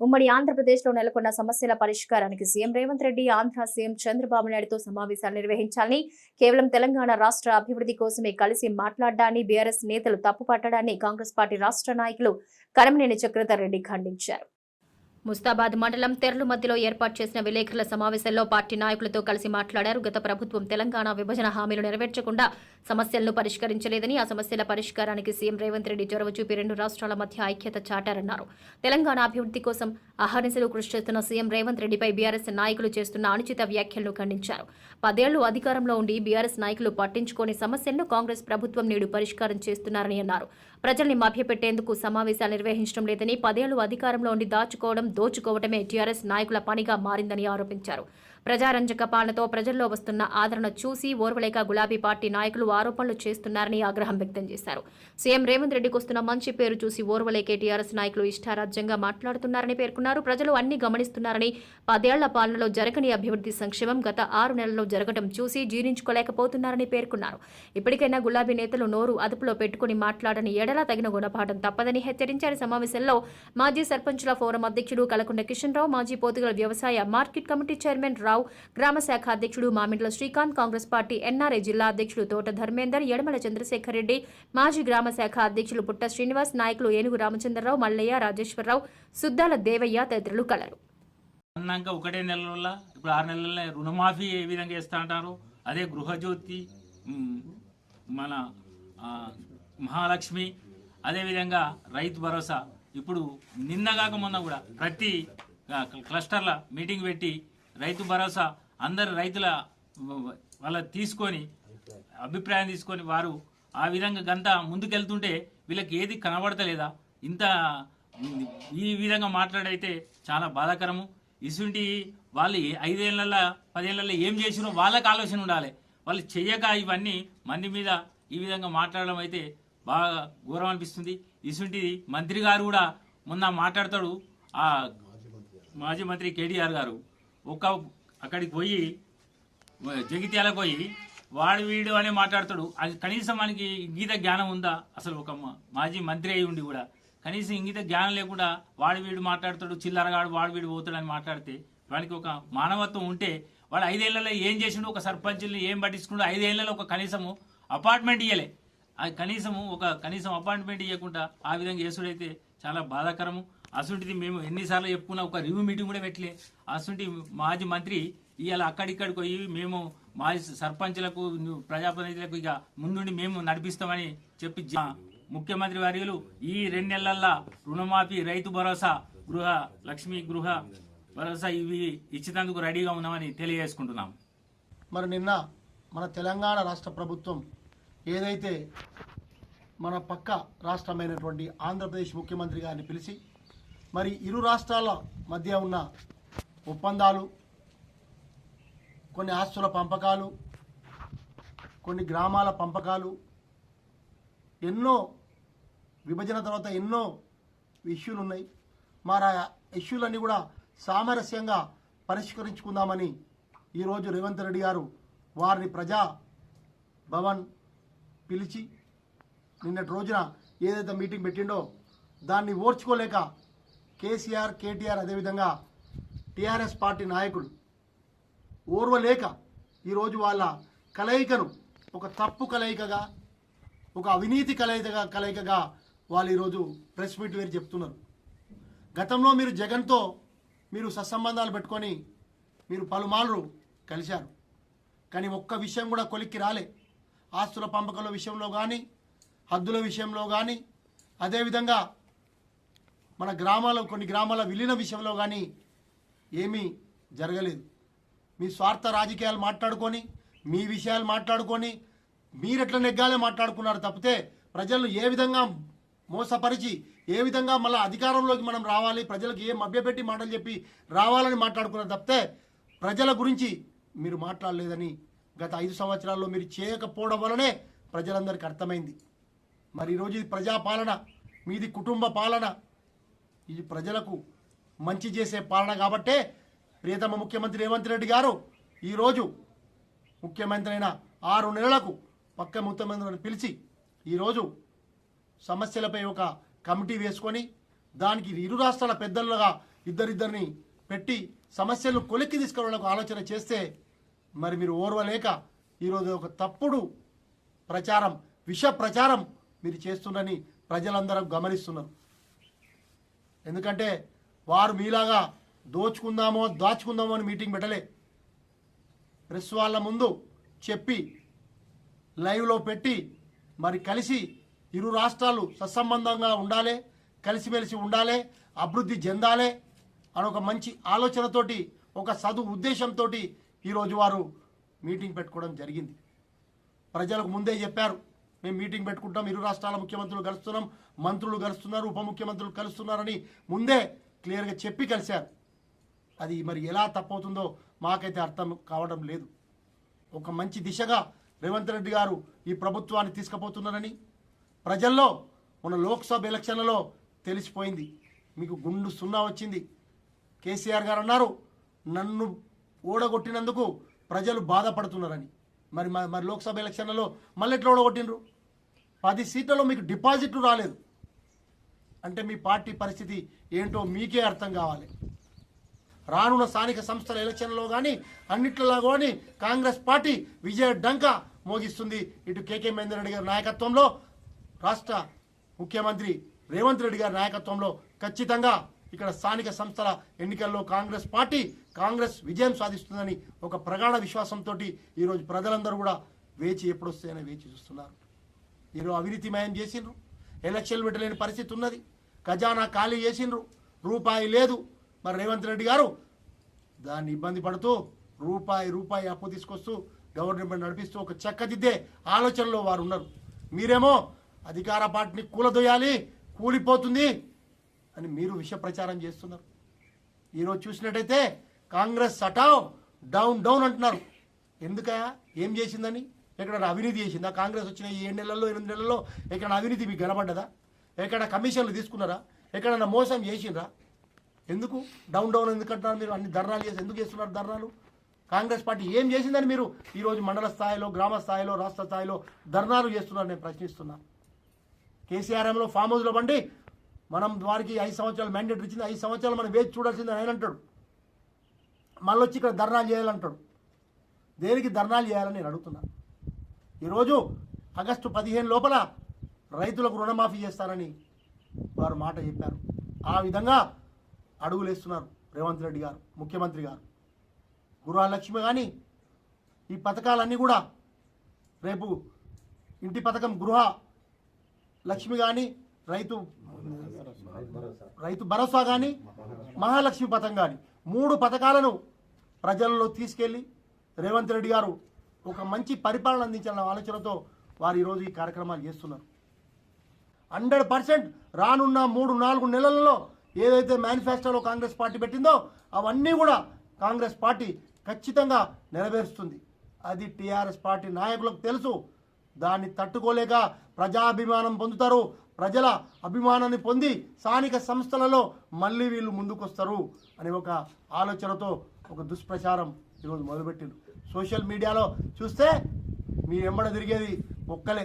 ఉమ్మడి ఆంధ్రప్రదేశ్లో నెలకొన్న సమస్యల పరిష్కారానికి సీఎం రేవంత్ రెడ్డి ఆంధ్ర సీఎం చంద్రబాబు నాయుడుతో సమావేశాలు నిర్వహించాలని కేవలం తెలంగాణ రాష్ట్ర అభివృద్ధి కోసమే కలిసి మాట్లాడడాన్ని బీఆర్ఎస్ నేతలు తప్పుపట్టడాన్ని కాంగ్రెస్ పార్టీ రాష్ట్ర నాయకులు కరమనేని చక్రధర్ రెడ్డి ఖండించారు. ముస్తాబాద్ మండలం తెరలు మధ్యలో ఏర్పాటు చేసిన విలేకరుల సమావేశంలో పార్టీ నాయకులతో కలిసి మాట్లాడారు. గత ప్రభుత్వం తెలంగాణ విభజన హామీలు నెరవేర్చకుండా సమస్యలను పరిష్కరించలేదని ఆ సమస్యల పరిష్కారానికి సీఎం రేవంత్ రెడ్డి చొరవ చూపి రెండు రాష్ట్రాల మధ్య ఐక్యత చాటారన్నారు. తెలంగాణ అభివృద్ధి కోసం అహర్నిశలు కృషి చేస్తున్న సీఎం రేవంత్ రెడ్డిపై బీఆర్ఎస్ నాయకులు చేస్తున్న అనుచిత వ్యాఖ్యలను ఖండించారు. పదేళ్ళు అధికారంలో ఉండి బీఆర్ఎస్ నాయకులు పట్టించుకోని సమస్యలను కాంగ్రెస్ ప్రభుత్వం నేడు పరిష్కారం చేస్తున్నారని అన్నారు. ప్రజల్ని మభ్యపెట్టేందుకు సమావేశాలు నిర్వహించడం లేదని పదేళ్ళు అధికారంలో ఉండి దాచుకోవడం దోచుకోవడమే టీఆర్ఎస్ నాయకుల పనిగా మారిందని ఆరోపించారు. ప్రజారంజక పాలనతో ప్రజల్లో వస్తున్న ఆదరణ చూసి ఓర్వలేక గులాబీ పార్టీ నాయకులు ఆరోపణలు చేస్తున్నారని ఆగ్రహం వ్యక్తం చేశారు. సీఎం రేవంత్ రెడ్డికి వస్తున్న మంచి పేరు చూసి ఓర్వలేకే టీఆర్ఎస్ నాయకులు ఇష్టారాజ్యంగా మాట్లాడుతున్నారని పేర్కొన్నారు. ప్రజలు అన్ని గమనిస్తున్నారని పదేళ్ళ పాలనలో జరగని అభివృద్ధి సంక్షేమం గత ఆరు నెలల్లో జరగడం చూసి జీర్ణించుకోలేకపోతున్నారని పేర్కొన్నారు. ఇప్పటికైనా గులాబీ నేతలు నోరు అదుపులో పెట్టుకుని మాట్లాడని ఎడలా తగిన గుణపాఠం తప్పదని హెచ్చరించారు. సమావేశంలో మాజీ సర్పంచుల ఫోరం అధ్యక్షుడు కలకుండ కిషన్ రావు మాజీ పోతుగల వ్యవసాయ మార్కెట్ కమిటీ చైర్మన్ రావు. గ్రామ శాఖ అధ్యక్షుడు మామిండ్ల శ్రీకాంత్ కాంగ్రెస్ పార్టీ ఎన్ఆర్ఏ జిల్లా అధ్యక్షుడు తోట ధర్మేందర్ యడమల చంద్రశేఖర్ రెడ్డి మాజీ గ్రామ శాఖ అధ్యక్షులు పుట్ట శ్రీనివాస్ నాయకులు ఏనుగు రామచంద్రరావు మల్లయ్య రాజేశ్వరరావు సుద్దాల దేవయ్య తదితరులు కలరు. అన్నాక ఒకటే నెలల ఇప్పుడు ఆరు నెలల రుణమాఫీ ఏ విధంగా చేస్తా అంటారు? అదే గృహజ్యోతి మన మహాలక్ష్మి అదేవిధంగా రైతు భరోసా. ఇప్పుడు నిన్నగాక మొన్న కూడా ప్రతి క్లస్టర్ల మీటింగ్ పెట్టి రైతు భరోసా అందరు రైతుల వాళ్ళ తీసుకొని అభిప్రాయం తీసుకొని వారు ఆ విధంగా గంత ముందుకెళ్తుంటే వీళ్ళకి ఏది కనబడతలేదా? ఇంత ఈ విధంగా మాట్లాడైతే చాలా బాధాకరము. ఇసుంటి వాళ్ళు ఐదేళ్ళ ఐదేళ్ళలో పదేళ్ళలో ఏం చేసినో వాళ్ళకి ఆలోచన ఉండాలి. వాళ్ళు చెయ్యక ఇవన్నీ మంది మీద ఈ విధంగా మాట్లాడడం అయితే బాగా ఘోరం అనిపిస్తుంది. ఇసుంటి మంత్రి గారు కూడా మొన్న మాట్లాడతాడు. ఆ మాజీ మంత్రి కేటీఆర్ గారు. ఒక అక్కడికి పోయి జగిత్యాలకు పోయి వాడు వీడు అని మాట్లాడతాడు. అది కనీసం మనకి గీత జ్ఞానం ఉందా? అసలు ఒక మాజీ మంత్రి అయి ఉండి కూడా. కనీసం ఇంగిత జ్ఞానం లేకుండా వాడు వీడు మాట్లాడతాడు చిల్లరగాడు వాడు వీడు పోతాడు అని మాట్లాడితే వానికి ఒక మానవత్వం ఉంటే వాడు ఐదేళ్ళలో ఏం చేసిండు? ఒక సర్పంచుల్ని ఏం పట్టించుకుండు? ఐదేళ్ళలో ఒక కనీసము అపార్ట్మెంట్ ఇవ్వలే అది కనీసము ఒక కనీసం అపార్ట్మెంట్ ఇవ్వకుండా ఆ విధంగా చేసుడైతే చాలా బాధాకరము. అసుంటిది మేము ఎన్నిసార్లు చెప్పుకున్నా ఒక రివ్యూ మీటింగ్ కూడా పెట్టలే. అసుంటి మాజీ మంత్రి ఇవాళ అక్కడిక్కడికి పోయి మేము మాజీ సర్పంచ్లకు ప్రజాప్రతినిధులకు ఇక ముందుండి మేము నడిపిస్తామని చెప్పి ముఖ్యమంత్రి వర్యులు ఈ రెండు నెలల్లో రుణమాఫీ రైతు భరోసా గృహ లక్ష్మీ గృహ భరోసా ఇవి ఇచ్చినందుకు రెడీగా ఉన్నామని తెలియజేసుకుంటున్నాం. మరి నిన్న మన తెలంగాణ రాష్ట్ర ప్రభుత్వం ఏదైతే మన పక్క రాష్ట్రమైనటువంటి ఆంధ్రప్రదేశ్ ముఖ్యమంత్రి గారిని పిలిచి మరి ఇరు రాష్ట్రాల మధ్య ఉన్న ఒప్పందాలు కొన్ని ఆస్తుల పంపకాలు కొన్ని గ్రామాల పంపకాలు ఎన్నో విభజన తర్వాత ఎన్నో ఇష్యూలు ఉన్నాయి. మరి ఆ ఇష్యూలన్నీ కూడా సామరస్యంగా పరిష్కరించుకుందామని ఈరోజు రేవంత్ రెడ్డి గారు వారిని ప్రజా భవన్ పిలిచి నిన్నటి రోజున ఏదైతే మీటింగ్ పెట్టిండో దాన్ని ఓర్చుకోలేక కేసీఆర్ కేటీఆర్ అదేవిధంగా టీఆర్ఎస్ పార్టీ నాయకులు ఓర్వలేక ఈరోజు వాళ్ళ కలయికను ఒక తప్పు కలయికగా ఒక అవినీతి కలయికగా కలయికగా వాళ్ళు ఈరోజు ప్రెస్ మీట్ వేరు చెప్తున్నారు. గతంలో మీరు జగన్తో మీరు సత్సంబంధాలు పెట్టుకొని మీరు పలుమార్లు కలిశారు. కానీ ఒక్క విషయం కూడా కొలిక్కి రాలే. ఆస్తుల పంపకాల విషయంలో కానీ హద్దుల విషయంలో కానీ అదేవిధంగా మన గ్రామాల కొన్ని గ్రామాల విలీన విషయంలో కానీ ఏమీ జరగలేదు. మీ స్వార్థ రాజకీయాలు మాట్లాడుకొని మీ విషయాలు మాట్లాడుకొని మీరెట్లా నెగ్గాలే మాట్లాడుకున్నారు తప్పితే ప్రజలను ఏ విధంగా మోసపరిచి ఏ విధంగా మళ్ళీ అధికారంలోకి మనం రావాలి ప్రజలకు ఏ మభ్యపెట్టి మాటలు చెప్పి రావాలని మాట్లాడుకున్నారు తప్పితే ప్రజల గురించి మీరు మాట్లాడలేదని గత ఐదు సంవత్సరాల్లో మీరు చేయకపోవడం వలనే ప్రజలందరికీ అర్థమైంది. మరి ఈరోజు ఇది ప్రజాపాలన మీది కుటుంబ పాలన ఇది ప్రజలకు మంచి చేసే పాలన కాబట్టే ప్రియతమ ముఖ్యమంత్రి రేవంత్ రెడ్డి గారు ఈరోజు ముఖ్యమంత్రి అయిన ఆరు నెలలకు పక్క ముఖ్యమంత్రిని పిలిచి ఈరోజు సమస్యలపై ఒక కమిటీ వేసుకొని దానికి ఇరు రాష్ట్రాల పెద్దలుగా ఇద్దరిద్దరిని పెట్టి సమస్యలు కొలిక్కి తీసుకురావడానికి ఆలోచన చేస్తే మరి మీరు ఓర్వలేక ఈరోజు ఒక తప్పుడు ప్రచారం విష ప్రచారం మీరు చేస్తుండని ప్రజలందరూ గమనిస్తున్నారు. ఎందుకంటే వారు మీలాగా దోచుకుందామో దాచుకుందామో అని మీటింగ్ పెట్టలే. ప్రెస్ వాళ్ళ ముందు చెప్పి లైవ్లో పెట్టి మరి కలిసి ఇరు రాష్ట్రాలు సత్సంబంధంగా ఉండాలి కలిసిమెలిసి ఉండాలి అభివృద్ధి చెందాలి అని ఒక మంచి ఆలోచనతోటి ఒక సదు ఉద్దేశంతో ఈరోజు వారు మీటింగ్ పెట్టుకోవడం జరిగింది. ప్రజలకు ముందే చెప్పారు. మేము మీటింగ్ పెట్టుకుంటాం. ఇరు రాష్ట్రాల ముఖ్యమంత్రులు కలుస్తున్నాం. మంత్రులు కలుస్తున్నారు. ఉప ముఖ్యమంత్రులు కలుస్తున్నారని ముందే క్లియర్గా చెప్పి కలిశారు. అది మరి ఎలా తప్పవుతుందో మాకైతే అర్థం కావడం లేదు. ఒక మంచి దిశగా రేవంత్ రెడ్డి గారు ఈ ప్రభుత్వాన్ని తీసుకుపోతున్నారని ప్రజల్లో మన లోక్సభ ఎలక్షన్లలో తెలిసిపోయింది. మీకు గుండు సున్నా వచ్చింది. కేసీఆర్ గారు అన్నారు నన్ను ఓడగొట్టినందుకు ప్రజలు బాధపడుతున్నారని. మరి మరి లోక్సభ ఎలక్షన్లలో మళ్ళీ ఎట్లా ఓడగొట్టినరు పది సీట్లలో మీకు డిపాజిట్లు రాలేదు. అంటే మీ పార్టీ పరిస్థితి ఏంటో మీకే అర్థం కావాలి. రానున్న స్థానిక సంస్థల ఎలక్షన్లో కానీ అన్నిట్లలో కానీ కాంగ్రెస్ పార్టీ విజయ డంక మోగిస్తుంది. ఇటు కేకే మహేందర్ రెడ్డి గారి నాయకత్వంలో రాష్ట్ర ముఖ్యమంత్రి రేవంత్ రెడ్డి గారి నాయకత్వంలో ఖచ్చితంగా ఇక్కడ స్థానిక సంస్థల ఎన్నికల్లో కాంగ్రెస్ పార్టీ కాంగ్రెస్ విజయం సాధిస్తుందని ఒక ప్రగాఢ విశ్వాసంతో ఈరోజు ప్రజలందరూ కూడా వేచి ఎప్పుడొస్తాయని వేచి చూస్తున్నారు. ఈరోజు అవినీతిమయం చేసిండ్రు. ఎలక్షన్లు పెట్టలేని పరిస్థితి ఉన్నది. ఖజానా ఖాళీ చేసిండ్రు. రూపాయి లేదు. మరి రేవంత్ రెడ్డి గారు దాన్ని ఇబ్బంది పడుతూ రూపాయి రూపాయి అప్పు తీసుకొస్తూ గవర్నమెంట్ నడిపిస్తూ ఒక చక్కదిద్దే ఆలోచనలో వారు ఉన్నారు. మీరేమో అధికార పార్టీని కూలదోయాలి కూలిపోతుంది అని మీరు విష ప్రచారం చేస్తున్నారు. ఈరోజు చూసినట్టయితే కాంగ్రెస్ సటావ్ డౌన్ డౌన్ అంటున్నారు. ఎందుకయా ఏం చేసిందని? ఎక్కడ అవినీతి చేసిందా? కాంగ్రెస్ వచ్చిన ఈ ఏడు నెలల్లో ఎనిమిది నెలల్లో ఎక్కడ అవినీతి మీకు కనబడ్డదా? ఎక్కడ కమిషన్లు తీసుకున్నారా? ఎక్కడన్నా మోసం చేసిండ్రా? ఎందుకు? డౌన్ డౌన్ ఎందుకు అంటున్నారు మీరు? అన్ని ధర్నాలు చేసి ఎందుకు చేస్తున్నారు ధర్నాలు? కాంగ్రెస్ పార్టీ ఏం చేసిందని మీరు ఈరోజు మండల స్థాయిలో గ్రామ స్థాయిలో రాష్ట్ర స్థాయిలో ధర్నాలు చేస్తున్నారు నేను ప్రశ్నిస్తున్నా. కేసీఆర్ఎంలో ఫామ్ హౌస్లో బండి మనం వారికి ఐదు సంవత్సరాలు మ్యాండేట్ ఇచ్చింది. ఐదు సంవత్సరాలు మనం వేచి చూడాల్సిందని ఆయన అంటాడు. మళ్ళీ వచ్చి ఇక్కడ ధర్నాలు చేయాలంటాడు. దేనికి ధర్నాలు చేయాలని నేను అడుగుతున్నాను ఈరోజు ఆగస్టు పదిహేను లోపల రైతులకు రుణమాఫీ చేస్తారని వారు మాట చెప్పారు. ఆ విధంగా అడుగులేస్తున్నారు రేవంత్ రెడ్డి గారు ముఖ్యమంత్రి గారు. గృహలక్ష్మి కానీ ఈ పథకాలన్నీ కూడా రేపు ఇంటి పథకం గృహ లక్ష్మి కానీ రైతు రైతు భరోసా కానీ మహాలక్ష్మి పథకం కానీ మూడు పథకాలను ప్రజల్లో తీసుకెళ్ళి రేవంత్ రెడ్డి గారు ఒక మంచి పరిపాలన అందించాలన్న ఆలోచనతో వారు ఈరోజు ఈ కార్యక్రమాలు చేస్తున్నారు. హండ్రెడ్ పర్సెంట్ రానున్న మూడు నాలుగు నెలలలో ఏదైతే మేనిఫెస్టోలో కాంగ్రెస్ పార్టీ పెట్టిందో అవన్నీ కూడా కాంగ్రెస్ పార్టీ ఖచ్చితంగా నెరవేరుస్తుంది. అది టీఆర్ఎస్ పార్టీ నాయకులకు తెలుసు. దాన్ని తట్టుకోలేక ప్రజాభిమానం పొందుతారు. ప్రజల అభిమానాన్ని పొంది స్థానిక సంస్థలలో మళ్ళీ వీళ్ళు ముందుకొస్తారు అనే ఒక ఆలోచనతో ఒక దుష్ప్రచారం ఈరోజు మొదలుపెట్టిండ్రు. సోషల్ మీడియాలో చూస్తే మీ వెంబడ తిరిగేది ఒక్కలే.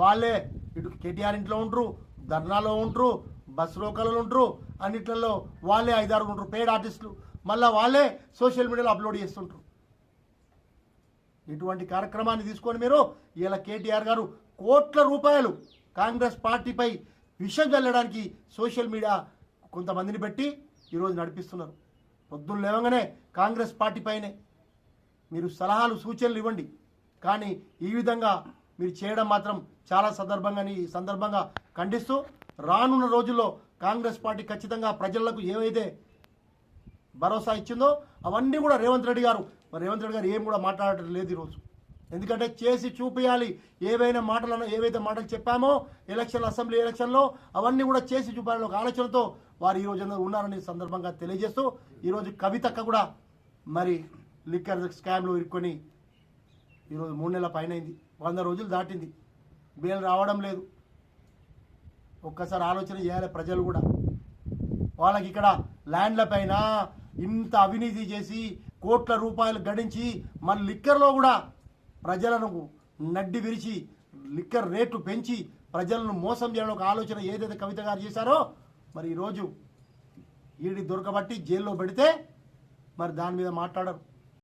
వాళ్ళే ఇటు కేటీఆర్ ఇంట్లో ఉంటారు ధర్నాలో ఉంటారు బస్ రోకలలో ఉంటారు అన్నిట్లలో వాళ్ళే ఐదారు ఉంటారు పెయిడ్ ఆర్టిస్టులు. మళ్ళీ వాళ్ళే సోషల్ మీడియాలో అప్లోడ్ చేస్తుంటారు ఇటువంటి కార్యక్రమాన్ని తీసుకొని మీరు ఇలా కేటీఆర్ గారు కోట్ల రూపాయలు కాంగ్రెస్ పార్టీపై విషం చల్లడానికి సోషల్ మీడియా కొంతమందిని పెట్టి ఈరోజు నడిపిస్తున్నారు. పొద్దున్న లేవగానే కాంగ్రెస్ పార్టీ పైనే మీరు సలహాలు సూచనలు ఇవ్వండి. కానీ ఈ విధంగా మీరు చేయడం మాత్రం చాలా సందర్భంగా ఈ సందర్భంగా ఖండిస్తూ రానున్న రోజుల్లో కాంగ్రెస్ పార్టీ ఖచ్చితంగా ప్రజలకు ఏవైతే భరోసా ఇచ్చిందో అవన్నీ కూడా రేవంత్ రెడ్డి గారు మరి రేవంత్ రెడ్డి గారు ఏం కూడా మాట్లాడటం లేదు ఈరోజు. ఎందుకంటే చేసి చూపించాలి ఏవైనా మాటలను ఏవైతే మాటలు చెప్పామో ఎలక్షన్ అసెంబ్లీ ఎలక్షన్లో అవన్నీ కూడా చేసి చూపాలని ఒక ఆలోచనతో వారు ఈ రోజు ఉన్నారని సందర్భంగా తెలియజేస్తూ ఈరోజు కవితక్క కూడా మరి లిక్కర్ స్కామ్లో ఇరుక్కొని ఈరోజు మూడు నెలల పైన అయింది వంద రోజులు దాటింది. బెయిల్ రావడం లేదు. ఒక్కసారి ఆలోచన చేయాలి ప్రజలు కూడా. వాళ్ళకి ఇక్కడ ల్యాండ్ల పైన ఇంత అవినీతి చేసి కోట్ల రూపాయలు గడించి మన లిక్కర్లో కూడా ప్రజలను నడ్డి విరిచి లిక్కర్ రేటు పెంచి ప్రజలను మోసం చేయడం ఒక ఆలోచన ఏదైతే కవిత గారు చేశారో మరి ఈరోజు ఈడి దొరకబట్టి జైల్లో పెడితే మరి దాని మీద మాట్లాడరు.